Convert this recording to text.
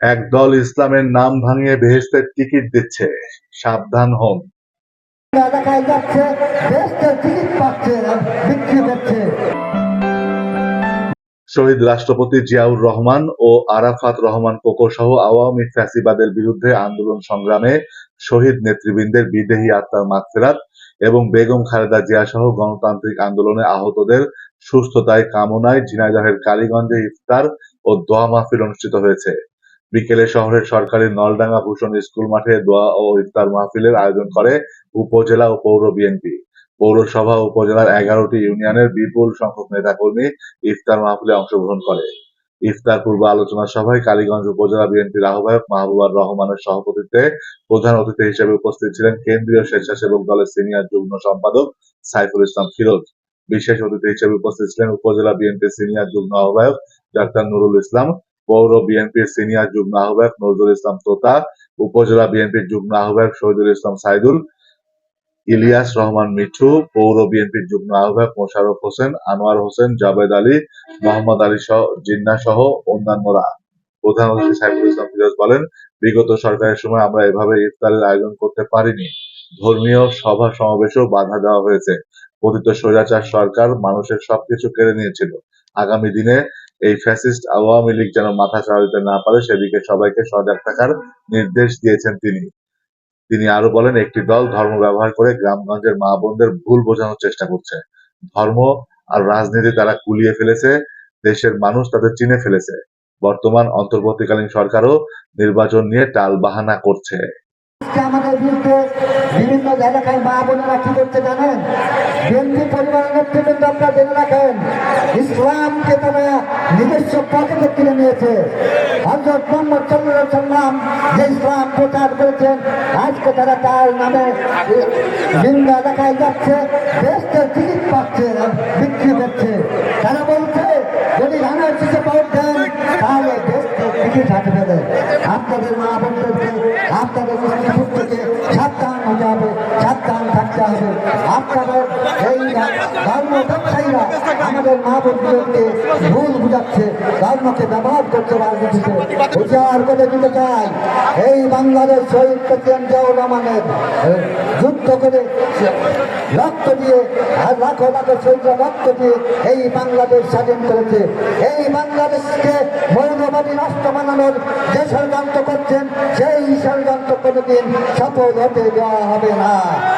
একদল ইসলামের নাম ভাঙিয়ে বেহেস্তের টিকিট দিচ্ছে। সাবধান হন। এলাকায় যাচ্ছে দেশকে টিকিট পাচ্ছে বিক্রি করছে শহীদ রাষ্ট্রপতি জিয়াউর রহমান ও আরাফাত রহমান কোকো সহ আওয়ামী ফ্যাসিবাদের বিরুদ্ধে আন্দোলন সংগ্রামে শহীদ নেতৃবৃন্দের বিদেহী আত্মার মাগফিরাত এবং বেগম খালেদা জিয়া সহ গণতান্ত্রিক আন্দোলনে আহতদের সুস্থতায় কামনায় ঝিনাইদহের কালীগঞ্জে ইফতার ও দোয়া মাহফিল অনুষ্ঠিত হয়েছে। বিকেলে শহরের সরকারি নলডাঙ্গা ভূষণ স্কুল মাঠে দোয়া ও ইফতার মাহফিলের আয়োজন করে উপজেলা ও পৌর বিএনপি। পৌরসভা উপজেলার এগারোটি ইউনিয়নের বিপুল সংখ্যক নেতাকর্মী ইফতার মাহফিলে অংশগ্রহণ করে। ইফতার পূর্ব আলোচনা সভায় কালীগঞ্জ উপজেলা বিএনপির আহ্বায়ক মাহবুবার রহমানের সভাপতিত্বে প্রধান অতিথি হিসেবে উপস্থিত ছিলেন কেন্দ্রীয় স্বেচ্ছাসেবক দলের সিনিয়র যুগ্ম সম্পাদক সাইফুল ইসলাম ফিরোজ। বিশেষ অতিথি হিসেবে উপস্থিত ছিলেন উপজেলা বিএনপির সিনিয়র যুগ্ম আহ্বায়ক ডাক্তার নুরুল ইসলাম পৌর বিএনপির সিনিয়র যুগ্ম আহ্বায়ক নজরুল ইসলাম তোতা, উপজেলা বিএনপির যুগ্ম আহ্বায়ক শহীদুল ইসলাম সাইদুল, ইলিয়াস রহমান মিঠু, পৌর বিএনপির যুগ্ম আহ্বায়ক মোশাররফ হোসেন, আনোয়ার হোসেন, জাবেদ আলী, মোহাম্মদ আলী সহ, জিন্না সহ অন্যান্যরা। প্রধান অতিথি সাইফুল ইসলাম ফিরোজ বলেন, বিগত সরকারের সময় আমরা এভাবে ইফতারের আয়োজন করতে পারিনি। ধর্মীয় সভা সমাবেশেও বাধা দেওয়া হয়েছে। পতিত স্বৈরাচার সরকার মানুষের সবকিছু কেড়ে নিয়েছিল। আগামী দিনে এই ফ্যাসিস্ট আওয়ামী লীগ যেন মাথা চাড়াতে না পারে, সেদিকে সবাইকে সজাগ থাকার নির্দেশ দিয়েছেন তিনি। তিনি আরও বলেন, একটি দল ধর্ম ব্যবহার করে গ্রামগঞ্জের মা বোনদের ভুল বোঝানোর চেষ্টা করছে। ধর্ম আর রাজনীতি তারা কুলিয়ে ফেলেছে, দেশের মানুষ তাদের চিনে ফেলেছে। বর্তমান অন্তর্বর্তীকালীন সরকারও নির্বাচন নিয়ে টাল বাহানা করছে। আমাদের বিরুদ্ধে বিভিন্ন এলাকায় মা বোনেরা কি জানেন? পরিবারের নেতৃবৃন্দ আপনারা জেনে রাখেন ইসলামকে তারা নিজস্ব পকেটে কিনে নিয়েছে। হজরত মোহাম্মদ সাল্লাম যে ইসলাম প্রচার করেছেন, আজকে তারা তার নামে বিভিন্ন এলাকায় যাচ্ছে দেশকে টিকিট পাচ্ছে, বিক্রি করছে। তারা বলছে, যদি ধানের শেষে ভোট তাহলে দেশকে টিকিট হাতে দেবে আপনাদের মা বোনদেরকে, আপনাদের শিশু থেকে সাবধান হতে হবে, সাবধান থাকতে হবে। আপনাদের এই ধর্ম আমাদের মা বোনদেরকে ভুল বুঝাচ্ছে ধর্মকে ব্যবহার করছে রাজনীতিতে উজাড় করে দিতে চাই। এই বাংলাদেশ শহীদ প্রেসিডেন্ট জিয়াউর রহমানের যুদ্ধ করে রক্ত দিয়ে, আর লাখো লাখো শহীদরা রক্ত দিয়ে এই বাংলাদেশ স্বাধীন করেছে। এই বাংলাদেশকে মৌলবাদী রাষ্ট্র বানানোর যে ষড়যন্ত্র করছেন, সেই ষড়যন্ত্র কোনোদিন সফল হতে দেওয়া হবে না।